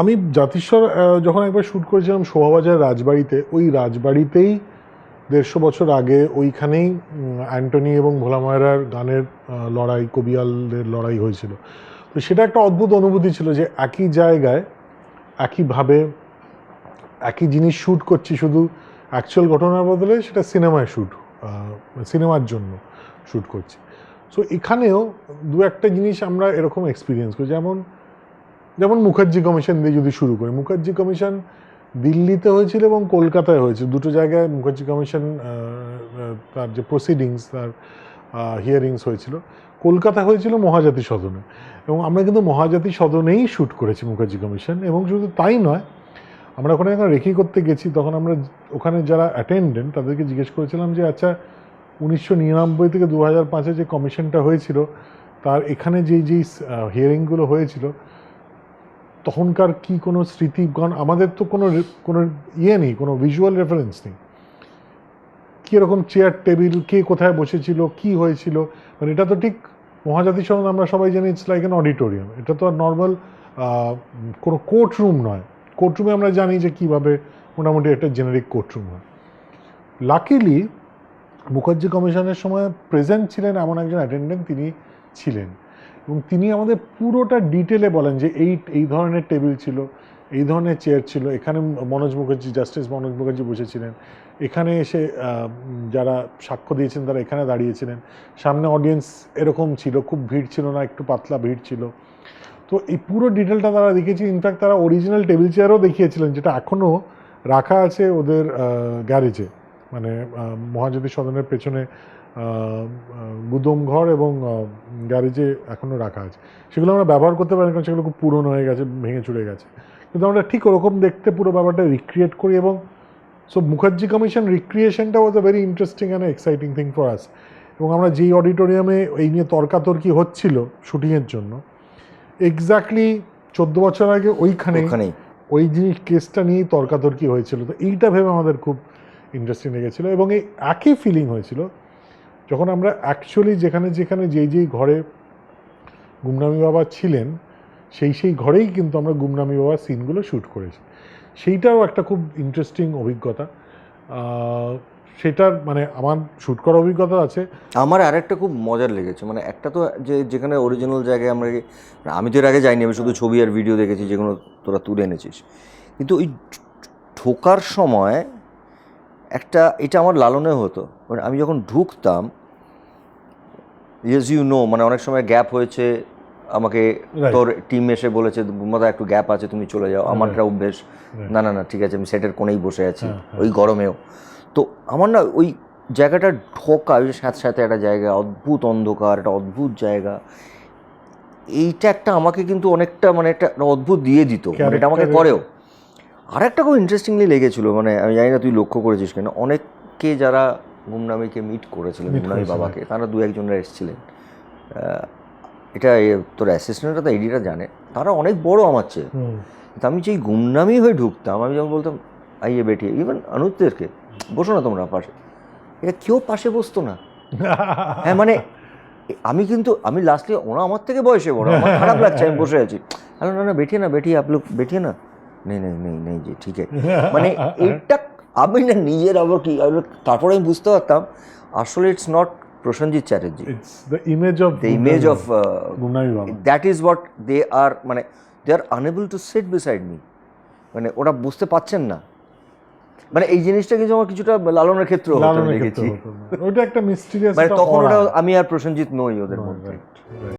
আমি জাতিস্বর যখন একবার শুট করেছিলাম শোভাবাজার রাজবাড়িতে, ওই রাজবাড়িতেই দেড়শো বছর আগে ওইখানেই অ্যান্টনি এবং ভোলামায়রার গানের লড়াই, কবিয়ালদের লড়াই হয়েছিল। তো সেটা একটা অদ্ভুত অনুভূতি ছিল যে একই জায়গায়, একইভাবে একই জিনিস শ্যুট করছি শুধু অ্যাকচুয়াল ঘটনার বদলে সেটা সিনেমায় শ্যুট সিনেমার জন্য। শ্যুট করছি। সো এখানেও দু একটা জিনিস আমরা এরকম এক্সপিরিয়েন্স করি। যেমন যেমন মুখার্জি কমিশন দিয়ে যদি শুরু করি। মুখার্জি কমিশন দিল্লিতে হয়েছিল এবং কলকাতায় হয়েছিল। দুটো জায়গায় মুখার্জি কমিশন তার যে প্রসিডিংস তার হিয়ারিংস হয়েছিল। কলকাতা হয়েছিল মহাজাতি সদনে। এবং আমরা কিন্তু মহাজাতি সদনেই শ্যুট করেছি মুখার্জি কমিশন এবং শুধু তাই নয়, আমরা ওখানে যখন রেখি করতে গেছি, তখন আমরা ওখানে যারা অ্যাটেন্ডেন্ট তাদেরকে জিজ্ঞেস করেছিলাম যে আচ্ছা উনিশশো নিরানব্বই থেকে দু হাজার পাঁচে যে কমিশনটা হয়েছিল, তার এখানে যেই যেই হিয়ারিংগুলো হয়েছিল, তখনকার কি কোনো স্মৃতি, কারণ আমাদের তো কোনো কোনো ইয়ে নেই, কোনো ভিজুয়াল রেফারেন্স নেই। কীরকম চেয়ার টেবিল কে কোথায় বসেছিল, কি হয়েছিল মানে এটা তো ঠিক মহাজাতি সনদ আমরা সবাই জানি ইটস লাইক অ্যান অডিটোরিয়াম এটা তো আর নর্মাল কোনো কোর্ট রুম নয়। কোর্ট রুমে আমরা জানি যে কীভাবে মোটামুটি একটা জেনারিক কোর্ট রুম হয়। লাকিলি মুখার্জি কমিশনের সময় প্রেজেন্ট ছিলেন এমন একজন অ্যাটেন্ডেন্ট তিনি ছিলেন। এবং তিনি আমাদের পুরোটা ডিটেলে বলেন যে এই এই ধরনের টেবিল ছিল, এই ধরনের চেয়ার ছিল। এখানে মনোজ মুখার্জি জাস্টিস মনোজ মুখার্জি বসেছিলেন। এখানে এসে যারা সাক্ষ্য দিয়েছেন তারা এখানে দাঁড়িয়েছিলেন। সামনে অডিয়েন্স এরকম ছিল, খুব ভিড় ছিল না, একটু পাতলা ভিড় ছিল। তো এই পুরো ডিটেলটা তারা দেখেছি ইনফ্যাক্ট তারা অরিজিনাল টেবিল চেয়ারও দেখিয়েছিলেন, যেটা এখনও রাখা আছে ওদের গ্যারেজে মানে মহাজাতি সদনের পেছনে আহ, আহ, গুদম ঘর এবং গ্যারেজে এখনও রাখা আছে। সেগুলো আমরা ব্যবহার করতে পারি কারণ সেগুলো খুব পুরনো হয়ে গেছে ভেঙে চুরে গেছে। কিন্তু আমরা ঠিক ওরকম দেখতে পুরো ব্যাপারটা রিক্রিয়েট করি এবং so Mukherjee commission রিক্রিয়েশনটা was a very interesting and exciting thing for us এবং আমরা যেই অডিটোরিয়ামে এই নিয়ে তর্কাতর্কি হচ্ছিল শুটিংয়ের জন্য এক্স্যাক্টলি চোদ্দ বছর আগে ওইখানে ওই জিনিস কেসটা নিয়েই তর্কাতর্কি হয়েছিল। তো এইটা ভেবে আমাদের খুব ইন্টারেস্টিং লেগেছিলো এবং এই একই ফিলিং হয়েছিল যখন আমরা অ্যাকচুয়ালি যেখানে যেখানে যেই যেই ঘরে গুমনামি বাবা ছিলেন, সেই সেই ঘরেই কিন্তু আমরা গুমনামি বাবার সিনগুলো শ্যুট করেছি। সেইটাও একটা খুব ইন্টারেস্টিং অভিজ্ঞতা। সেটার মানে আমার শ্যুট করার অভিজ্ঞতা আছে। আমার আরেকটা খুব মজার লেগেছে মানে একটা তো যে যেখানে অরিজিনাল জায়গায় আমরা আমি তো এর আগে যাইনি, আমি শুধু ছবি আর ভিডিও দেখেছি যেগুলো তোরা তুলে এনেছিস। কিন্তু ওই ঢোকার সময় একটা এটা আমার লালনে হতো। মানে আমি যখন ঢুকতাম ইয়েস ইউ নো মানে অনেক সময় গ্যাপ হয়েছে আমাকে. তোর টিম এসে বলেছে মাথা একটু গ্যাপ আছে তুমি চলে যাও। আমার একটা অভ্যেস। না না না ঠিক আছে আমি সেটের কোণেই বসে আছি হ্যাঁ, হ্যাঁ। ওই গরমেও। তো আমার না ওই জায়গাটা ঢোকা ওই সাথে সাথে একটা জায়গা অদ্ভুত অন্ধকার একটা অদ্ভুত জায়গা এইটা একটা আমাকে কিন্তু অনেকটা মানে একটা একটা অদ্ভুত দিয়ে দিত। মানে এটা আমাকে করেও। আর একটা খুব ইন্টারেস্টিংলি লেগেছিল মানে আমি জানি না তুই লক্ষ্য করেছিস কেন অনেককে যারা গুমনামিকে মিট করেছিলেন গুমনামি বাবাকে তারা দু একজনরা এসেছিলেন। এটা তোর অ্যাসিস্ট্যান্টরা তো এডিটা জানে তারা অনেক বড় আমার চেয়ে। আমি যেই গুমনামি হয়ে ঢুকতাম আমি যখন বলতাম আইয়ে বেঠিয়ে ইভেন অনুজদেরকে বসো না তোমরা পাশে। এটা কেউ পাশে বসতো না। হ্যাঁ মানে আমি কিন্তু আমি লাস্টলি ওরা আমার থেকে বয়সে বড় আমার খারাপ লাগছে আমি বসে আছি। না না বেঠিয়ে না বেঠিয়ে আপ লোক বেঠিয়ে না। নেই নেই নেই নেই যে ঠিক আছে। মানে এইটা আমি না নিজের আবার কি তারপরে আমি বুঝতে পারতাম আসলে it's not Prosenjit Chatterjee. The image of the image of that is what they are মানে they are unable to sit beside me মানে ওরা বুঝতে পারছেন না। মানে এই জিনিসটা কিন্তু আমার কিছুটা লালনের ক্ষেত্রে দেখেছি। হতো। একটা মিস্টিরিয়াস মানে তখন ওটা আমি আর প্রসেনজিৎ নই ওদের মধ্যে.